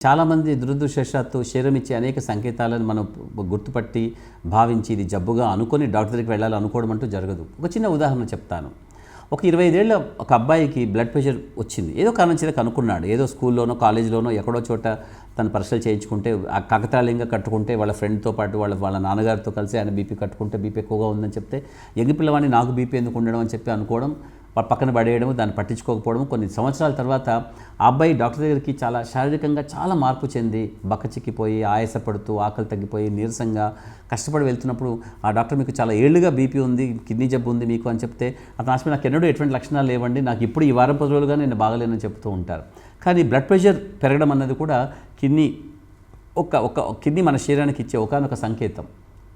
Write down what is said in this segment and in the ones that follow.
చాలామంది దురదృష్టవశాత్తు శరీరం ఇచ్చే అనేక సంకేతాలను మనం గుర్తుపట్టి భావించి ఇది జబ్బుగా అనుకొని డాక్టర్ దగ్గరికి వెళ్ళాలి అనుకోవడం అంటూ జరగదు. ఒక చిన్న ఉదాహరణ చెప్తాను. ఒక ఇరవై ఐదేళ్ళ ఒక అబ్బాయికి బ్లడ్ ప్రెషర్ వచ్చింది. ఏదో కారణం చేత కనుక్కున్నాడు. ఏదో స్కూల్లోనో కాలేజీలోనో ఎక్కడో చోట తను పరీక్షలు చేయించుకుంటే ఆ కకతాళీయంగా కట్టుకుంటే వాళ్ళ ఫ్రెండ్తో పాటు వాళ్ళ వాళ్ళ నాన్నగారితో కలిసి ఆయన బీపీ కట్టుకుంటే బీపీ ఎక్కువగా ఉందని చెప్తే ఎగి పిల్లవాడిని నాకు బీపీ ఎందుకు ఉండడం? అని చెప్పి అనుకోవడం పక్కన పడేయడము దాన్ని పట్టించుకోకపోవడం కొన్ని సంవత్సరాల తర్వాత ఆ అబ్బాయి డాక్టర్ దగ్గరికి చాలా శారీరకంగా చాలా మార్పు చెంది బక్కచిక్కిపోయి ఆయాసపడుతూ ఆకలి తగ్గిపోయి నీరసంగా కష్టపడి వెళ్తున్నప్పుడు ఆ డాక్టర్ మీకు చాలా ఏళ్ళుగా బీపీ ఉంది కిడ్నీ జబ్బు ఉంది మీకు అని చెప్తే అతను ఆశ నాకు ఎన్నడూ ఎటువంటి లక్షణాలు లేవండి. నాకు ఇప్పుడు ఈ వారం పది రోజులుగా నేను బాగలేనని చెప్తూ ఉంటారు. కానీ బ్లడ్ ప్రెషర్ పెరగడం అన్నది కూడా కిడ్నీ ఒక ఒక కిడ్నీ మన శరీరానికి ఇచ్చే ఒకనొక సంకేతం.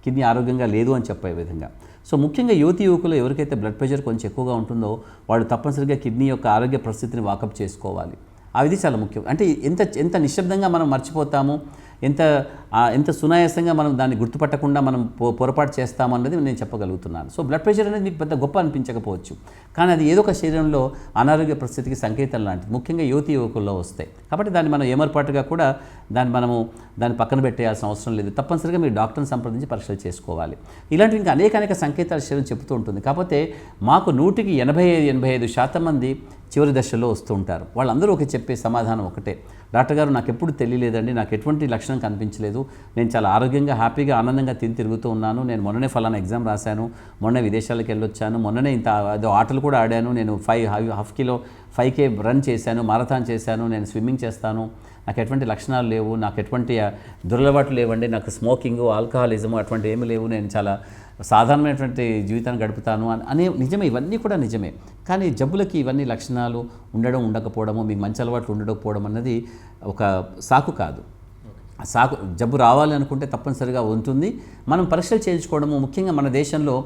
కిడ్నీ ఆరోగ్యంగా లేదు అని చెప్పే విధంగా. సో ముఖ్యంగా యువతి యువకులు ఎవరికైతే బ్లడ్ ప్రెషర్ కొంచెం ఎక్కువగా ఉంటుందో వాళ్ళు తప్పనిసరిగా కిడ్నీ యొక్క ఆరోగ్య పరిస్థితిని వాకప్ చేసుకోవాలి. అది చాలా ముఖ్యం. అంటే ఎంత ఎంత నిశ్శబ్దంగా మనం మర్చిపోతాము? ఎంత ఎంత సునాయాసంగా మనం దాన్ని గుర్తుపట్టకుండా మనం పొ పొరపాటు చేస్తామన్నది నేను చెప్పగలుగుతున్నాను. సో బ్లడ్ ప్రెషర్ అనేది మీకు పెద్ద గొప్ప అనిపించకపోవచ్చు. కానీ అది ఏదో ఒక శరీరంలో అనారోగ్య పరిస్థితికి సంకేతం లాంటిది. ముఖ్యంగా యువతి యువకుల్లో వస్తాయి. కాబట్టి దాన్ని మనం ఏమర్పాటుగా కూడా దాన్ని మనము దాన్ని పక్కన పెట్టేయాల్సిన అవసరం లేదు. తప్పనిసరిగా మీరు డాక్టర్ని సంప్రదించి పరీక్షలు చేసుకోవాలి. ఇలాంటివి ఇంకా అనేక అనేక సంకేతాలు శరీరం చెబుతూ ఉంటుంది. కాకపోతే మాకు నూటికి ఎనభై ఐదు ఎనభై ఐదు శాతం మంది చివరి దశలో వస్తూ ఉంటారు. వాళ్ళందరూ ఒక చెప్పే సమాధానం ఒకటే. డాక్టర్ గారు నాకు ఎప్పుడు తెలియలేదండి. నాకు ఎటువంటి లక్షణం కనిపించలేదు. నేను చాలా ఆరోగ్యంగా హ్యాపీగా ఆనందంగా తిని తిరుగుతూ ఉన్నాను. నేను మొన్ననే ఫలానా ఎగ్జామ్ రాశాను. మొన్న విదేశాలకు వెళ్ళొచ్చాను. మొన్ననే ఇంత అదో ఆటలు కూడా ఆడాను. నేను five half kilo five K run చేశాను. మారథాన్ చేశాను. నేను స్విమ్మింగ్ చేస్తాను. నాకు ఎటువంటి లక్షణాలు లేవు. నాకు ఎటువంటి దురలవాట్లు లేవండి. నాకు స్మోకింగ్ ఆల్కహాలిజము అటువంటి ఏమి లేవు. నేను చాలా సాధారణమైనటువంటి జీవితాన్ని గడుపుతాను అని అనే నిజమే ఇవన్నీ కూడా నిజమే. కానీ జబ్బులకి ఇవన్నీ లక్షణాలు ఉండడం ఉండకపోవడము మీకు మంచి అలవాట్లు ఉండకపోవడం అన్నది ఒక సాకు కాదు. సాకు జబ్బు రావాలి అనుకుంటే తప్పనిసరిగా ఉంటుంది. మనం పరీక్షలు చేయించుకోవడము ముఖ్యంగా మన దేశంలో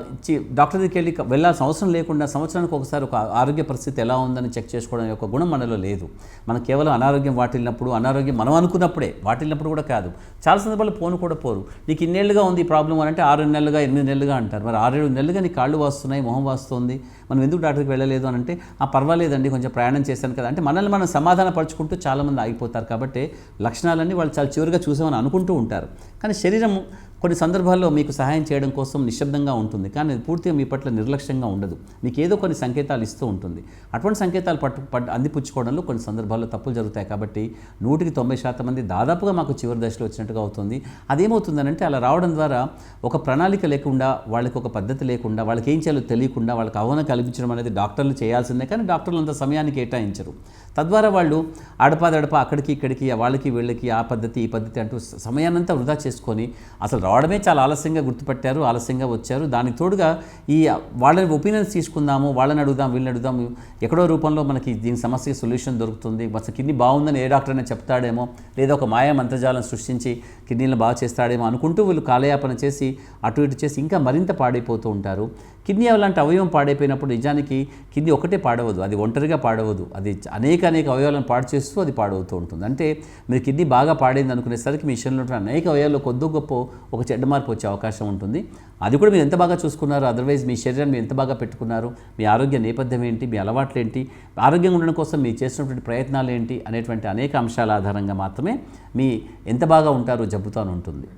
చి- డాక్టర్ దగ్గరికి వెళ్ళి వెళ్ళాల్సిన అవసరం లేకుండా సంవత్సరానికి ఒకసారి ఒక ఆరోగ్య పరిస్థితి ఎలా ఉందని చెక్ చేసుకోవడం యొక్క గుణం మనలో లేదు. మనం కేవలం అనారోగ్యం వాటిల్లినప్పుడు అనారోగ్యం మనం అనుకున్నప్పుడే వాటిల్లినప్పుడు కూడా కాదు. చాలా సందర్భాలు పోను కూడా పోరు. నీకు ఇన్నేళ్ళుగా ఉంది ఈ ప్రాబ్లం అని అంటే ఆరు నెలలుగా ఎనిమిది నెలలుగా అంటారు. మరి ఆరేడు నెలలుగా నీ కాళ్ళు వాస్తున్నాయి మొహం వాస్తుంది. మనం ఎందుకు డాక్టర్కి వెళ్ళలేదు అని అంటే ఆ పర్వాలేదండి కొంచెం ప్రయాణం చేశాను కదా. అంటే మనల్ని మనం సమాధాన పరుచుకుంటూ చాలామంది ఆగిపోతారు. కాబట్టి లక్షణాలన్నీ వాళ్ళు చాలా చివరిగా చూసామని అనుకుంటూ ఉంటారు. కానీ శరీరం కొన్ని సందర్భాల్లో మీకు సహాయం చేయడం కోసం నిశ్శబ్దంగా ఉంటుంది. కానీ అది పూర్తిగా మీ పట్ల నిర్లక్ష్యంగా ఉండదు. మీకు ఏదో కొన్ని సంకేతాలు ఇస్తూ ఉంటుంది. అటువంటి సంకేతాలు పట్టు పట్టు అందిపుచ్చుకోవడంలో కొన్ని సందర్భాల్లో తప్పులు జరుగుతాయి. కాబట్టి నూటికి తొంభై శాతం మంది దాదాపుగా మాకు చివరి దశలో వచ్చినట్టుగా అవుతుంది. అదేమవుతుందనంటే అలా రావడం ద్వారా ఒక ప్రణాళిక లేకుండా వాళ్ళకి ఒక పద్ధతి లేకుండా వాళ్ళకి ఏం చేయాలో తెలియకుండా వాళ్ళకి అవగాహన కల్పించడం అనేది డాక్టర్లు చేయాల్సిందే. కానీ డాక్టర్లు అంత సమయాన్ని కేటాయించరు. తద్వారా వాళ్ళు అడపాదడప అక్కడికి ఇక్కడికి వాళ్ళకి వీళ్ళకి ఆ పద్ధతి ఈ పద్ధతి అంటూ సమయాన్నంతా వృధా చేసుకొని అసలు రావడమే చాలా ఆలస్యంగా గుర్తుపట్టారు ఆలస్యంగా వచ్చారు. దానికి తోడుగా ఈ వాళ్ళని ఒపీనియన్స్ తీసుకుందాము వాళ్ళని అడుగుదాం వీళ్ళని అడుగుదాం. ఎక్కడో రూపంలో మనకి దీని సమస్యకి సొల్యూషన్ దొరుకుతుంది. అసలు కిడ్నీ బాగుందని ఏ డాక్టర్ అయినా చెప్తాడేమో లేదా ఒక మాయా మంత్రజాలం సృష్టించి కిడ్నీలను బాగా చేస్తాడేమో అనుకుంటూ వీళ్ళు కాలయాపన చేసి అటు ఇటు చేసి ఇంకా మరింత పాడైపోతూ ఉంటారు. కిడ్నీ అలాంటి అవయవం పాడైపోయినప్పుడు నిజానికి కిడ్నీ ఒకటే పాడవదు. అది ఒంటరిగా పాడవదు. అది అనేక అనేక అవయవాలను పాడు చేస్తూ అది పాడవుతూ ఉంటుంది. అంటే మీరు కిడ్నీ బాగా పాడైంది అనుకునేసరికి మీ శరీరంలో అనేక అవయవాల్లో కొద్ది గొప్ప ఒక చెడ్డ మార్పు వచ్చే అవకాశం ఉంటుంది. అది కూడా మీరు ఎంత బాగా చూసుకున్నారు? అదర్వైజ్ మీ శరీరాన్ని మీరు ఎంత బాగా పెట్టుకున్నారు? మీ ఆరోగ్య నేపథ్యం ఏంటి? మీ అలవాట్లు ఏంటి? ఆరోగ్యంగా ఉండడం కోసం మీరు చేసినటువంటి ప్రయత్నాలు ఏంటి? అనేటువంటి అనేక అంశాల ఆధారంగా మాత్రమే మీ ఎంత బాగా ఉంటారో జబ్బుతో ఉంటుంది.